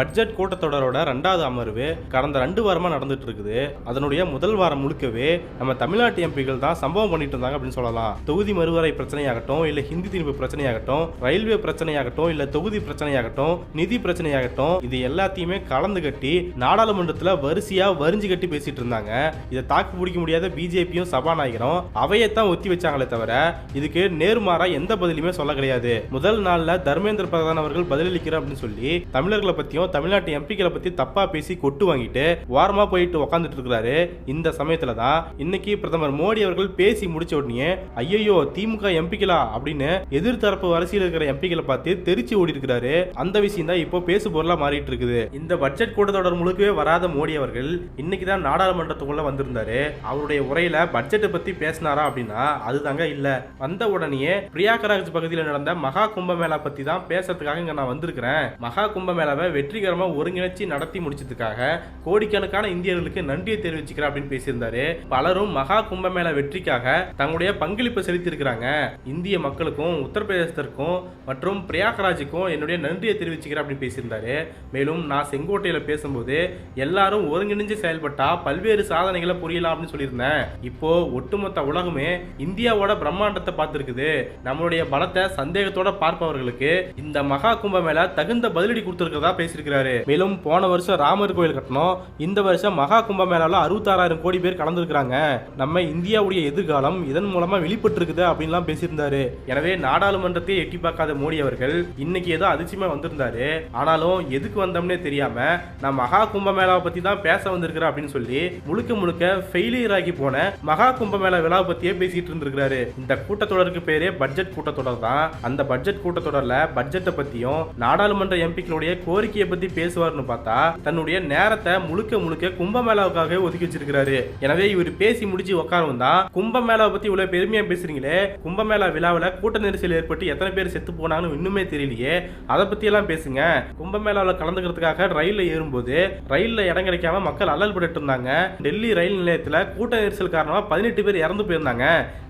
Budget கூட்டத்தொடரோட ரெண்டாவது அமர்வு கடந்த ரெண்டு வாரமா நடந்துட்டு இருக்குது அதனுடைய முதல் வாரம் முழுக்கவே நம்ம தமிழ்நாட்டு எம்பிகள் தான் சம்பவம் பண்ணிட்டு இருந்தாங்க அப்படின்னு சொல்லலாம். தொகுதி மறுவரை பிரச்சனையாகட்டும் இல்ல ஹிந்தி திணிப்பு பிரச்சனையாகட்டும் ரயில்வே பிரச்சனையாகட்டும் இல்ல தொகுதி பிரச்சனையாகட்டும் நிதி பிரச்சனையாகட்டும் இது எல்லாத்தையுமே கலந்து கட்டி நாடாளுமன்றத்துல வரிசையா வரிஞ்சு கட்டி பேசிட்டு இருந்தாங்க. இதை தாக்கு பிடிக்க முடியாத பிஜேபியும் சபாநாயகரும் அவையத்தான் ஒத்தி வச்சாங்களே தவிர இதுக்கு நேர்மாறா எந்த பதிலுமே சொல்ல கிடையாது. முதல் நாள்ல தர்மேந்திர பிரதான் அவர்கள் பதிலளிக்கிறார் அப்படின்னு சொல்லி தமிழர்களை பத்தியும் தமிழ்நாட்டு எம்பிக்களை பத்தி தப்பா பேசி கொட்டு வாங்கிட்டு வாரமா போயிட்டு உக்காந்துட்டு இருக்கிறாரு. இந்த சமயத்துல தான் இன்னைக்கு பிரதமர் மோடி அவர்கள் பேசி முடிச்ச உடனே ஐயோ திமுக எம்பிக்களா அப்படின்னு எதிர்த்தரப்பு அரசியல் இருக்கிற எம்பிக்களை பார்த்து தெரிச்சு ஓடி இருக்கிறாரு அந்த விஷயம் தான் இப்போ பேசு பொருளா மாறிட்டு இருக்குது. இந்த பட்ஜெட் கூட்டத்தொடர் முழுக்கவே வராத மோடி அவர்கள் இன்னைக்கு தான் நாடாளுமன்றத்துக்குள்ள வந்திருந்தாரு. அவருடைய உரையில பட்ஜெட்டை பத்தி பேசினாரா அப்படின்னா அதுதாங்க இல்ல. வந்த உடனே பிரியாகராஜ் பகுதியில் நடந்த மகா கும்பமேளா பத்தி தான் பேசுறதுக்காக இங்க நான் வந்திருக்கிறேன். மகா கும்பமேளாவை வெற்றிகரமாக ஒருங்கிணைச்சு நடத்தி முடிச்சதுக்காக கோடிக்கணக்கான இந்தியர்களுக்கு நன்றியை தெரிவிச்சுக்கிறேன் அப்படின்னு பேசியிருந்தாரு. பலரும் மகா கும்பமேளா வெற்றிக்காக தங்களுடைய பங்களிப்பை செலுத்தியிருக்கிறாங்க. இந்திய மக்களுக்கும் உத்தரப்பிரதேசத்திற்கும் மற்றும் பிரயாகராஜுக்கும் என்னுடைய நன்றியை தெரிவிச்சுக்கிறேன் அப்படின்னு பேசியிருந்தாரு. மேலும் நான் செங்கோட்டையில் பேசும்போது எல்லாரும் ஒருங்கிணைஞ்சு செயல்பட்டா பல்வேறு சாதனைகளை புரியலாம் அப்படின்னு சொல்லியிருந்தேன். இப்போ ஒட்டுமொத்த உலகமே இந்தியாவோட பிரம்மாண்டத்தை பார்த்துருக்குது. நம்மளுடைய பலத்தை சந்தேகத்தோட பார்ப்பவர்களுக்கு இந்த மகா கும்பமேளா தகுந்த பதிலடி கொடுத்துருக்கிறதா வச்சிருக்கிறாரு மேலும் போன வருஷம் ராமர் கோயில் கட்டணும். இந்த வருஷம் மகா கும்பமேளால அறுபத்தாறாயிரம் கோடி பேர் கலந்துருக்காங்க நம்ம இந்தியாவுடைய எதிர்காலம் இதன் மூலமா வெளிப்பட்டு இருக்குது அப்படின்லாம் பேசியிருந்தாரு. எனவே நாடாளுமன்றத்தை எட்டி பார்க்காத மோடி அவர்கள் இன்னைக்கு ஏதோ அதிர்ச்சியமா வந்திருந்தாரு. ஆனாலும் எதுக்கு வந்தோம்னே தெரியாம நான் மகா கும்பமேளாவை பத்தி தான் பேச வந்திருக்கிறேன் அப்படின்னு சொல்லி முழுக்க முழுக்க ஃபெயிலியர் ஆகி போன மகா கும்பமேளா விழாவை பத்தியே பேசிட்டு இருந்திருக்கிறாரு. இந்த கூட்டத்தொடருக்கு பேரே பட்ஜெட் கூட்டத்தொடர் தான். அந்த பட்ஜெட் கூட்டத்தொடர்ல பட்ஜெட்டை பத்தியும் நாடாளுமன்ற எம்பிக்களுடைய கோரிக்கையை பத்தி பேசுவார்னு பார்த்தா தன்னுடைய நேரத்தை முழுக்க முழுக்க கும்பமேளாவுக்காக ஒதுக்கி வச்சிருக்கிறாரு. எனவே இவர் பேசி முடிச்சு உட்காரவும் தான் கும்பமேளாவை பத்தி இவ்வளவு பெருமையா பேசுறீங்களே? கும்பமேளா விழாவில் கூட்ட நெரிசல் ஏற்பட்டு எத்தனை பேர் செத்து போனாங்கன்னு இன்னுமே தெரியலையே. அதை பத்தி எல்லாம் பேசுங்க. கும்பமேளாவில் கலந்துக்கிறதுக்காக ரயில்ல ஏறும்போது ரயில்ல இடம் கிடைக்காம மக்கள் அல்லல் பட்டு இருந்தாங்க. டெல்லி ரயில் நிலையத்துல கூட்ட நெரிசல் காரணமா பதினெட்டு பேர் இறந்து போயிருந்தாங்க.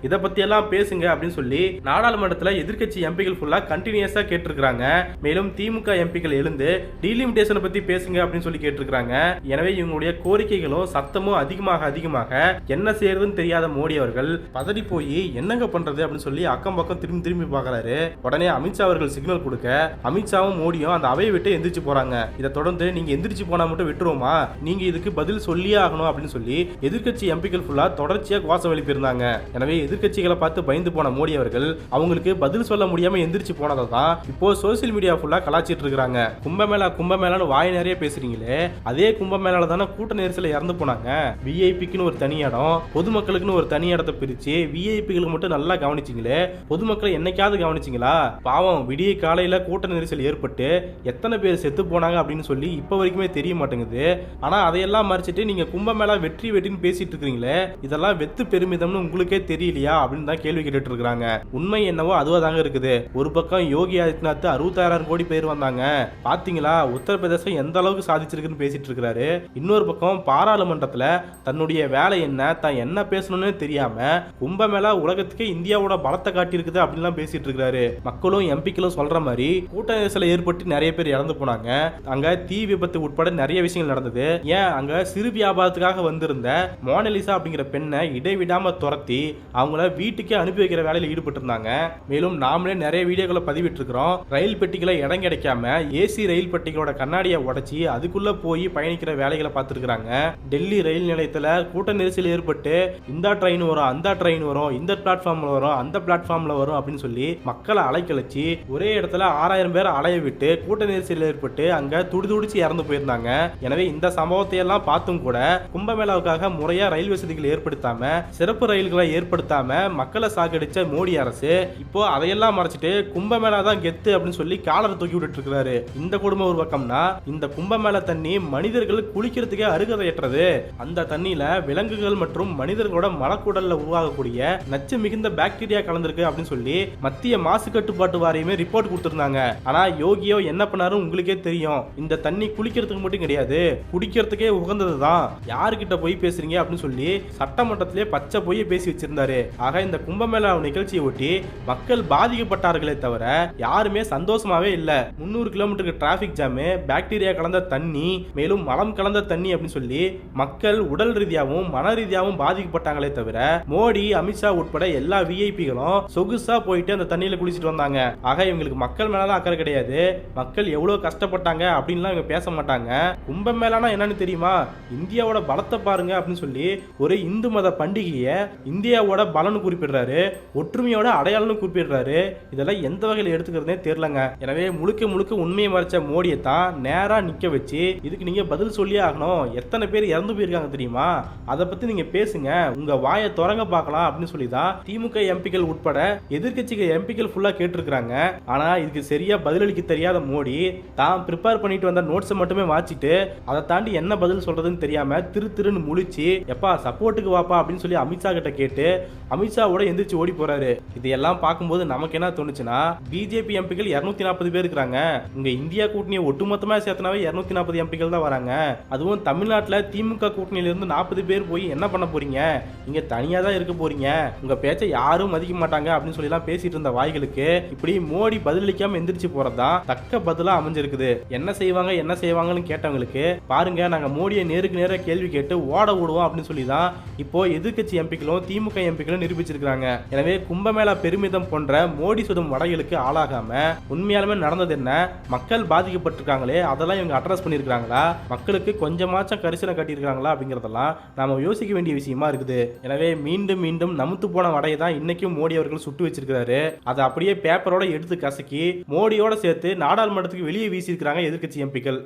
இதை பத்தி எல்லாம் பேசுங்க அப்படின்னு சொல்லி நாடாளுமன்றத்தில் எதிர்க்கட்சி எம்பிகள் ஃபுல்லா கண்டினியூஸாக கேட்டிருக்கிறாங்க. மேலும் திமுக எம்பிக்கள் எழுந்து டீலிமிட்டேஷனை பத்தி பேசுங்க அப்படின்னு சொல்லி கேட்டிருக்கிறாங்க. எனவே இவங்களுடைய கோரிக்கைகளும் சத்தமும் அதிகமாக அதிகமாக என்ன செய்யறதுன்னு தெரியாத மோடி அவர்கள் பதறி போய் என்னங்க பண்றது அப்படின்னு சொல்லி அக்கம் பக்கம் திரும்பி திரும்பி பார்க்கறாரு. உடனே அமித்ஷா அவர்கள் சிக்னல் கொடுக்க அமித்ஷாவும் மோடியும் அந்த அவையை விட்டு எந்திரிச்சு போறாங்க. இதை தொடர்ந்து நீங்க எந்திரிச்சு போனா மட்டும் விட்டுருவோமா? நீங்க இதுக்கு பதில் சொல்லியே ஆகணும் அப்படின்னு சொல்லி எதிர்க்கட்சி எம்பிக்கள் ஃபுல்லா தொடர்ச்சியா கோஷம் எழுப்பியிருந்தாங்க எனவே எதிர்க்கட்சிகளை பார்த்து பயந்து போன மோடி அவர்கள் அவங்களுக்கு பதில் சொல்ல முடியாம எந்திரிச்சு போனதை தான் இப்போ சோசியல் மீடியா ஃபுல்லா கலாச்சிட்டு இருக்காங்க கும்பமேளா கும்பமேளான்னு வாய் நிறைய பேசுறீங்களே அதே கும்பமேளால தானே கூட்ட நெரிசல இறந்து போனாங்க. விஐபிக்குன்னு ஒரு தனி இடம் பொதுமக்களுக்குன்னு ஒரு தனி இடத்தை பிரிச்சு விஐபிகளுக்கு மட்டும் நல்லா கவனிச்சிங்களே பொதுமக்களை என்னைக்காவது கவனிச்சிங்களா? பாவம் விடிய காலையில கூட்ட நெரிசல் ஏற்பட்டு எத்தனை பேர் செத்து போனாங்க அப்படின்னு சொல்லி இப்போ வரைக்குமே தெரிய மாட்டேங்குது. ஆனா அதையெல்லாம் மறைச்சிட்டு நீங்க கும்பமேளா வெற்றி வெற்றின்னு பேசிட்டு இருக்கீங்களே இதெல்லாம் வெத்து பெருமிதம்னு உங்களுக்கே தெரியலையா அப்படின்னு தான் கேள்வி கேட்டுட்டு இருக்காங்க உண்மை என்னவோ அதுவா தாங்க இருக்குது. ஒரு பக்கம் யோகி ஆதித்யநாத் அறுபத்தாயிரம் கோடி பேர் வந்தாங்க. பாத்தீங்களா? உத்தரப்பிரதேசம் எந்த அளவுக்கு சாதிச்சிருக்குன்னு பேசிட்டு இருக்கிறாரு இன்னொரு பக்கம் பாராளுமன்றத்துல தன்னுடைய வேலை என்ன தான் என்ன பேசணும்னு தெரியாம கும்பமேளா உலகத்துக்கே இந்தியாவோட பலத்தை காட்டியிருக்குது அப்படின்லாம் பேசிட்டு இருக்கிறாரு மக்களும் எம்பிக்களும் சொல்ற மாதிரி கூட்ட நெரிசல ஏற்பட்டு நிறைய பேர் இறந்து போனாங்க. அங்க தீ விபத்து உட்பட நிறைய விஷயங்கள் நடந்தது. ஏன் அங்க சிறு வியாபாரத்துக்காக வந்திருந்த மோனலிசா அப்படிங்கிற பெண்ணை இடைவிடாம துரத்தி அவங்கள வீட்டுக்கே அனுப்பி வைக்கிற வேலையில் ஈடுபட்டு இருந்தாங்க மேலும் நாமளே நிறைய வீடியோக்களை பதிவிட்டு இருக்கிறோம் ரயில் பெட்டிகளை இடம் கிடைக்காம ஏசி ரயில் பெட்டிகளோட கண்ணாடியை உடைச்சி அதுக்குள்ள போய் பயணிக்கிற வேலைகளை பார்த்துருக்குறாங்க. டெல்லி ரயில் நிலையத்தில் கூட்ட நெரிசல் ஏற்பட்டு இந்த ட்ரெயின் வரும் அந்த ட்ரெயின் வரும் இந்த பிளாட்ஃபார்ம்ல வரும் அந்த பிளாட்ஃபார்ம்ல வரும் அப்படின்னு சொல்லி மக்களை அலைக்கழிச்சு ஒரே இடத்துல ஆறாயிரம் பேர் அலைய விட்டு கூட்ட நெரிசல் ஏற்பட்டு அங்க துடிதுடிச்சு இறந்து போயிருந்தாங்க. எனவே இந்த சம்பவத்தை எல்லாம் பார்த்தும் கூட கும்பமேளாவுக்காக முறையா ரயில் வசதிகள் ஏற்படுத்தாம சிறப்பு ரயில்களை ஏற்படுத்தாம மக்களை சாகடிச்ச மோடி அரசு இப்போ அதையெல்லாம் மறைச்சிட்டு கும்பமேளா தான் கெத்து அப்படின்னு சொல்லி காலரை தூக்கி விட்டுட்டு இருக்கிறாரு. இந்த குடும்பம் ஒரு பக்கம்னா இந்த கும்பமேள தண்ணி மனிதர்கள் குளிக்கிறதுக்கே அருகதையற்றது. அந்த தண்ணியில விலங்குகள் மற்றும் மனிதர்களோட மலக்குடல்ல உருவாகக்கூடிய நச்சு மிகுந்த பாக்டீரியா கலந்திருக்கு அப்படின்னு சொல்லி மத்திய மாசு கட்டுப்பாட்டு வாரியமே ரிப்போர்ட் கொடுத்திருந்தாங்க. ஆனா யோகியோ என்ன பண்ணாரு உங்களுக்கே தெரியும். இந்த தண்ணி குளிக்கிறதுக்கு மட்டும் கிடையாது குடிக்கிறதுக்கே உகந்தது தான் யாருக்கிட்ட போய் பேசுறீங்க அப்படின்னு சொல்லி சட்டமன்றத்திலே பச்சை போய் பேசி வச்சிருந்தாரு. ஆக இந்த கும்பமேளா நிகழ்ச்சியை ஒட்டி மக்கள் பாதிக்கப்பட்டார்களே தவிர யாருமே சந்தோஷமாவே இல்ல. முந்நூறு கிலோமீட்டருக்கு டிராபிக் ஜாம் எல்லாமே பாக்டீரியா கலந்த தண்ணி மேலும் மலம் கலந்த தண்ணி அப்படின்னு சொல்லி மக்கள் உடல் ரீதியாகவும் மன ரீதியாகவும் பாதிக்கப்பட்டாங்களே தவிர மோடி அமித்ஷா உட்பட எல்லா விஐபிகளும் சொகுசா போயிட்டு அந்த தண்ணியில குளிச்சுட்டு வந்தாங்க. ஆக இவங்களுக்கு மக்கள் மேலதான் அக்கறை கிடையாது. மக்கள் எவ்வளவு கஷ்டப்பட்டாங்க அப்படின்லாம் இவங்க பேச மாட்டாங்க. கும்பமேளானா என்னன்னு தெரியுமா? இந்தியாவோட பலத்தை பாருங்க அப்படின்னு சொல்லி ஒரு இந்து மத பண்டிகையை இந்தியாவோட பலன்னு குறிப்பிடுறாரு. ஒற்றுமையோட அடையாளம்னு குறிப்பிடுறாரு. இதெல்லாம் எந்த வகையில் எடுத்துக்கிறதுனே தெரியலங்க. எனவே முழுக்க முழுக்க உண்மையை மறைச்ச மோடியை தான் நேராக நிற்க வச்சு இதுக்கு நீங்கள் பதில் சொல்லியே ஆகணும். எத்தனை பேர் இறந்து போயிருக்காங்க தெரியுமா? அதை பத்தி நீங்க பேசுங்க. உங்க வாயை தொடங்க பார்க்கலாம் அப்படின்னு சொல்லி தான் திமுக எம்பிக்கள் உட்பட எதிர்கட்சிகள் எம்பிக்கள் ஃபுல்லாக கேட்டிருக்கிறாங்க. ஆனால் இதுக்கு சரியாக பதிலளிக்க தெரியாத மோடி தான் ப்ரிப்பேர் பண்ணிட்டு வந்த நோட்ஸை மட்டுமே வாச்சிட்டு அதை தாண்டி என்ன பதில் சொல்றதுன்னு தெரியாம திரு திருன்னு முழிச்சு எப்பா சப்போர்ட்டுக்கு வாப்பா அப்படின்னு சொல்லி அமித்ஷா கிட்ட கேட்டு அமித்ஷாவோட எந்திரிச்சு ஓடி போறாரு. இதையெல்லாம் பார்க்கும்போது நமக்கு என்ன தோணுச்சுன்னா பிஜேபி எம்பிக்கள் இருநூத்தி நாற்பது பேர் இருக்கிறாங்க. உங்க இந்தியா கூட்டணியை ஒட்டுமொத்தமாக சேர்த்தனாவே இரநூத்தி நாற்பது எம்பிக்கள் தான் வராங்க. அதுவும் தமிழ்நாட்டில் திமுக கூட்டணியில இருந்து நாற்பது பேர் போய் என்ன பண்ண போறீங்க? நீங்க தனியாக தான் இருக்க போறீங்க. உங்கள் பேச்சை யாரும் மதிக்க மாட்டாங்க அப்படின்னு சொல்லிலாம் பேசிட்டு இருந்த வாய்களுக்கு இப்படி மோடி பதிலளிக்காம எந்திரிச்சு போறதுதான் தக்க பதிலா அமைஞ்சிருக்குது. என்ன செய்வாங்க என்ன செய்வாங்கன்னு கேட்டவங்களுக்கு பாருங்க நாங்க மோடியை நேருக்கு நேர கேள்வி கேட்டு ஓட விடுவோம் அப்படின்னு சொல்லி தான் இப்போ எதிர்க்கட்சி எம்பிக்களும் திமுக எம்பிக்களும் நிரூபிச்சிருக்காங்க எனவே கும்பமேளா பெருமிதம் போன்ற மோடி சுதும் வடைகளுக்கு ஆளாகாம உண்மையாலுமே நடந்தது என்ன? மக்கள் பாதிக்கப்பட்டு பாதிக்கப்பட்டிருக்காங்களே அதெல்லாம் இவங்க அட்ரஸ் பண்ணியிருக்காங்களா மக்களுக்கு கொஞ்சமாச்சும் கரிசனை கட்டியிருக்காங்களா அப்படிங்கிறதெல்லாம் நாம யோசிக்க வேண்டிய விஷயமா இருக்குது. எனவே மீண்டும் மீண்டும் நமுத்து போன வடையை தான் இன்னைக்கும் மோடி அவர்கள் சுட்டு வச்சிருக்கிறாரு. அதை அப்படியே பேப்பரோட எடுத்து கசக்கி மோடியோட சேர்த்து நாடாளுமன்றத்துக்கு வெளியே வீசியிருக்கிறாங்க எதிர்க்கட்சி எம்பிக்கள்.